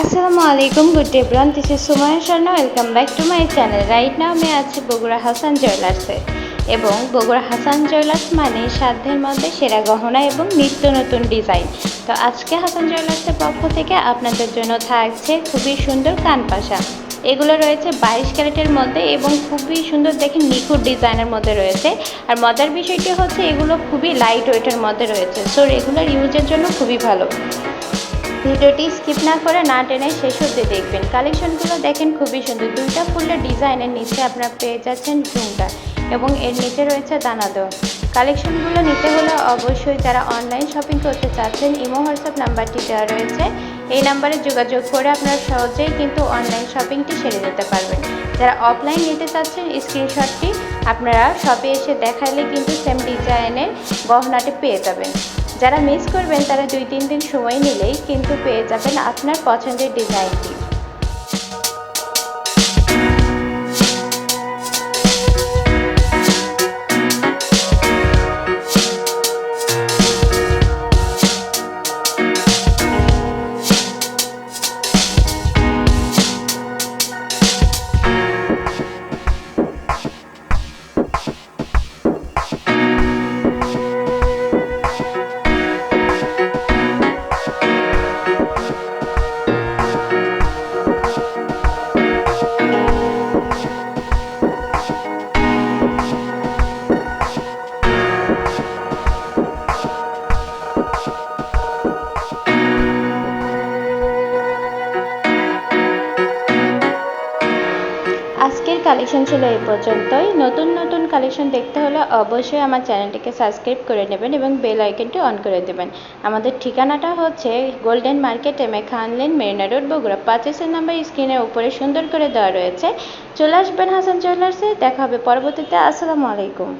আসসালামু আলাইকুম good day bran this is Sumaya Sharma welcome back to my channel right now আমি আছি বগুড়া হাসান জুয়েলার্সে এবং বগুড়া হাসান জুয়েলার্স মানে সাধ্যের মধ্যে সেরা গহনা এবং নিত্য নতুন ডিজাইন তো আজকে হাসান জুয়েলার্সের পক্ষ থেকে আপনাদের জন্য থাকছে খুবই সুন্দর কানপাশা এগুলো রয়েছে বাইশ ক্যারেটের মধ্যে এবং খুবই সুন্দর দেখে নিখুঁত ডিজাইনের মধ্যে রয়েছে। আর মজার বিষয়টি হচ্ছে এগুলো খুবই লাইট ওয়েটের মধ্যে রয়েছে। সো রেগুলার ইউজের জন্য খুবই ভালো। ভিডিওটি স্কিপ না করে না টেনে শেষ অবধি দেখবেন। কালেকশনগুলো দেখেন, খুবই সুন্দর। দুইটা ফুলের ডিজাইনের নিচে আপনারা পেয়ে যাচ্ছেন ঝুমকা এবং এর নিচে রয়েছে দানাদর কালেকশনগুলো নিতে হলে অবশ্যই যারা অনলাইন শপিং করতে চাচ্ছেন, ইমো, হোয়াটসঅ্যাপ নাম্বারটি দেওয়া রয়েছে। এই নাম্বারে যোগাযোগ করে আপনারা সহজেই কিন্তু অনলাইন শপিংটি সেরে নিতে পারবেন। যারা অফলাইন নিতে চাচ্ছেন, স্ক্রিনশটটি আপনারা শপে এসে দেখালে কিন্তু সেম ডিজাইনের গহনাটি পেয়ে যাবেন। যারা মিস করবেন তারা দুই তিন দিন সময় নিলেই কিন্তু পেয়ে যাবেন আপনার পছন্দের ডিজাইনটি কালেকশন ছিল এই পর্যন্তই। নতুন নতুন কালেকশন দেখতে হলে অবশ্যই আমার চ্যানেলটিকে সাবস্ক্রাইব করে নেবেন এবং বেল আইকনটি অন করে দেবেন। আমাদের ঠিকানাটা হচ্ছে golden market M A Khan lane marina road Bogura. পাঁচেসের number স্ক্রিনের উপরে সুন্দর করে দেওয়া রয়েছে। চলে আসবেন হাসান জুয়েলার্সে দেখা হবে পরবর্তীতে। আসসালামু আলাইকুম।